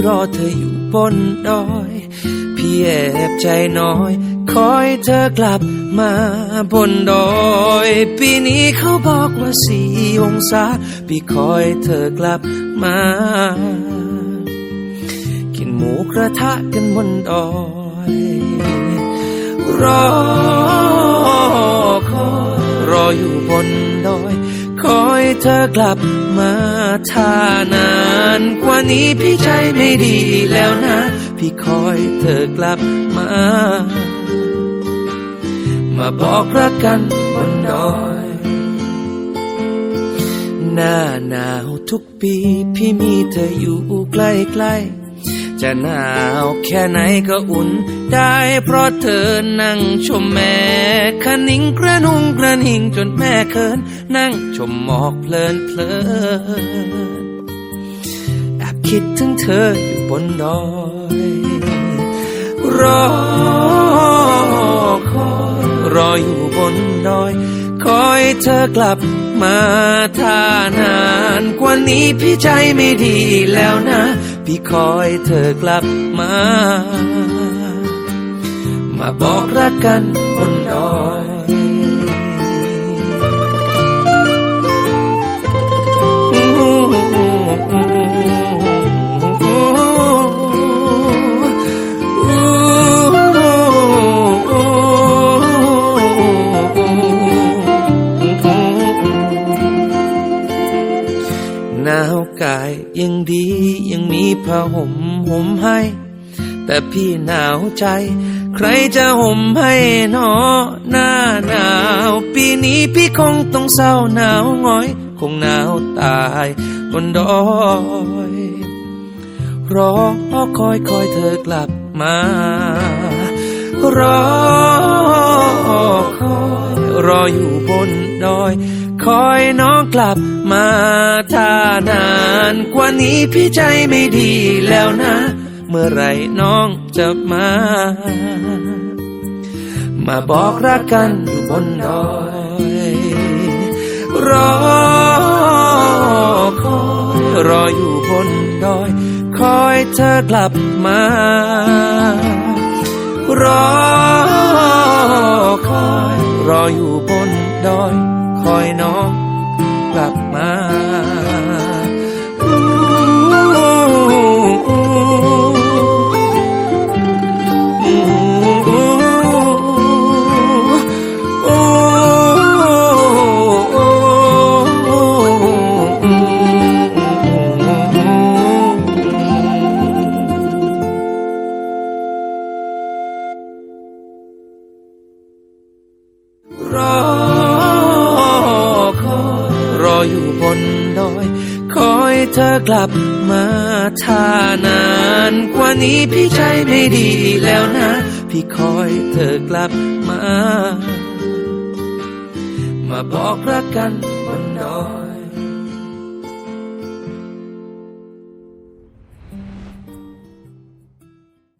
่รอเธออยู่บนดอย พี่แอบใจน้อย คอยเธอกลับมาบนดอย ปีนี้เขาบอกว่าสี่องศา พี่คอยเธอกลับมา กินหมูกระทะกันบนดอย รอคอยรออยู่บนดอย คอยเธอกลับมาถ้านานกว่านี้พี่ใจไม่ดีแล้วนะ พี่คอยเธอกลับมา มาบอกรักกันบนดอย หน้าหนาวทุกปี พี่มีเธออยู่ใกล้ๆ จะหนาวแค่ไหนก็อุ่นได้เพราะเธอนั่งชมแม่คะนิงกระนุงกระนิงจนแม่เคิน นั่งชมหมอกเพลินเพลินแอบคิดถึงเธออยู่บนดอยรอคอยรออยู่บนดอย คอยเธอกลับมาถ้านาน กว่านี้พี่ใจไม่ดีแล้วนะ พี่คอยเธอกลับมา มาบอกรักกันบนดอยหนายยังดียังมีผ้าห่มห่มให้ แต่พี่หนาวใจ ใครจะห่มให้หนอหน้าหนาว ปีนี้พี่คงต้องเศร้าหนาวหงอย คงหนาวตายบนดอยรอคอยคอยเธอกลับมารอคอยรออยู่บนดอย คอยน้องกลับ มาถ้านานกว่านี้พี่ใจไม่ดีแล้วนะ เมื่อไหรน้องจะมา มาบอกรักกันอยู่บนดอยรอคอยรออยู่บนดอย คอยเธอกลับมา รอคอยรออยู่บนดอย รอคอยรออยู่บนดอย คอยเธอกลับมาถ้านานกว่านี้พี่ใจไม่ดีแล้วนะ พี่คอยเธอกลับมา มาบอกรักกันบนดอย